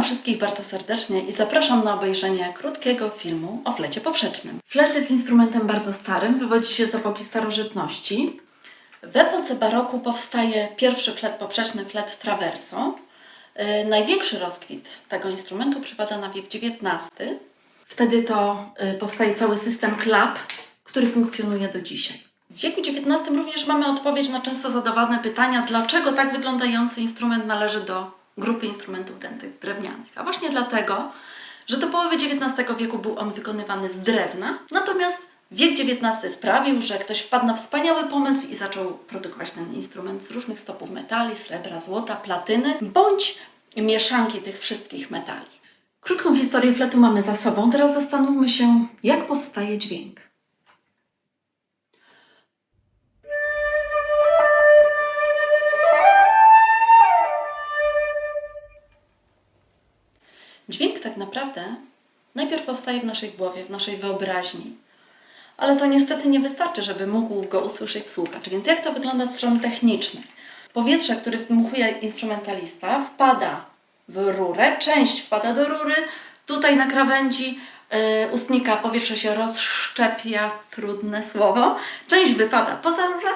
Witam wszystkich bardzo serdecznie i zapraszam na obejrzenie krótkiego filmu o flecie poprzecznym. Flet jest instrumentem bardzo starym, wywodzi się z epoki starożytności. W epoce baroku powstaje pierwszy flet poprzeczny, flet traverso. Yy, Największy rozkwit tego instrumentu przypada na wiek XIX. Wtedy to yy, powstaje cały system klap, który funkcjonuje do dzisiaj. W wieku XIX również mamy odpowiedź na często zadawane pytania, dlaczego tak wyglądający instrument należy do grupy instrumentów dętych drewnianych. A właśnie dlatego, że do połowy XIX wieku był on wykonywany z drewna, natomiast wiek XIX sprawił, że ktoś wpadł na wspaniały pomysł i zaczął produkować ten instrument z różnych stopów metali, srebra, złota, platyny, bądź mieszanki tych wszystkich metali. Krótką historię fletu mamy za sobą, teraz zastanówmy się, jak powstaje dźwięk. Dźwięk tak naprawdę najpierw powstaje w naszej głowie, w naszej wyobraźni. Ale to niestety nie wystarczy, żeby mógł go usłyszeć słuchacz. Więc jak to wygląda od strony technicznej? Powietrze, które wdmuchuje instrumentalista, wpada w rurę, część wpada do rury, tutaj na krawędzi yy, ustnika powietrze się rozszczepia, trudne słowo, część wypada poza rurę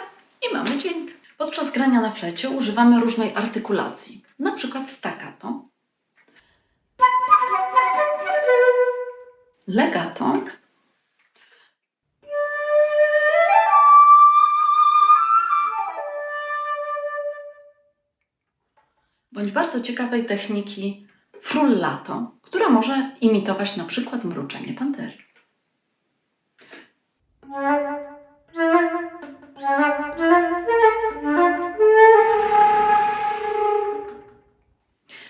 i mamy dźwięk. Podczas grania na flecie używamy różnej artykulacji, na przykład staccato, legato bądź bardzo ciekawej techniki frullato, która może imitować na przykład mruczenie pantery.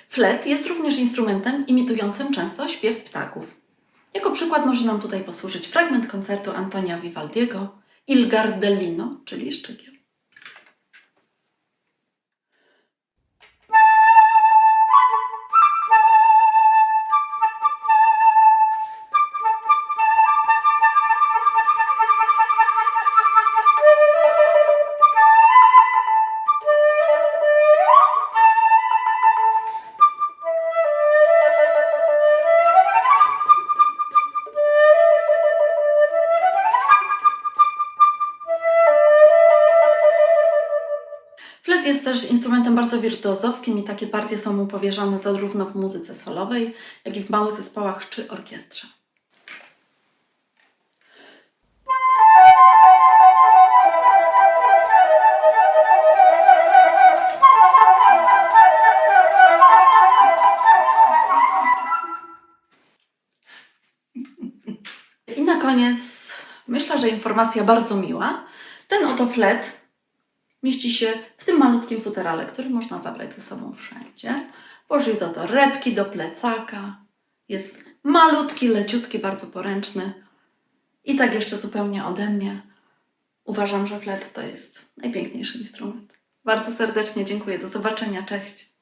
Flet jest również instrumentem imitującym często śpiew ptaków. Jako przykład może nam tutaj posłużyć fragment koncertu Antonia Vivaldiego Il Gardellino, czyli Szczygiel. Jest też instrumentem bardzo wirtuozowskim i takie partie są mu powierzane zarówno w muzyce solowej, jak i w małych zespołach czy orkiestrze. I na koniec myślę, że informacja bardzo miła. Ten oto flet mieści się w tym malutkim futerale, który można zabrać ze sobą wszędzie. Włożyć do torebki, do plecaka. Jest malutki, leciutki, bardzo poręczny. I tak jeszcze zupełnie ode mnie. Uważam, że flet to jest najpiękniejszy instrument. Bardzo serdecznie dziękuję. Do zobaczenia. Cześć.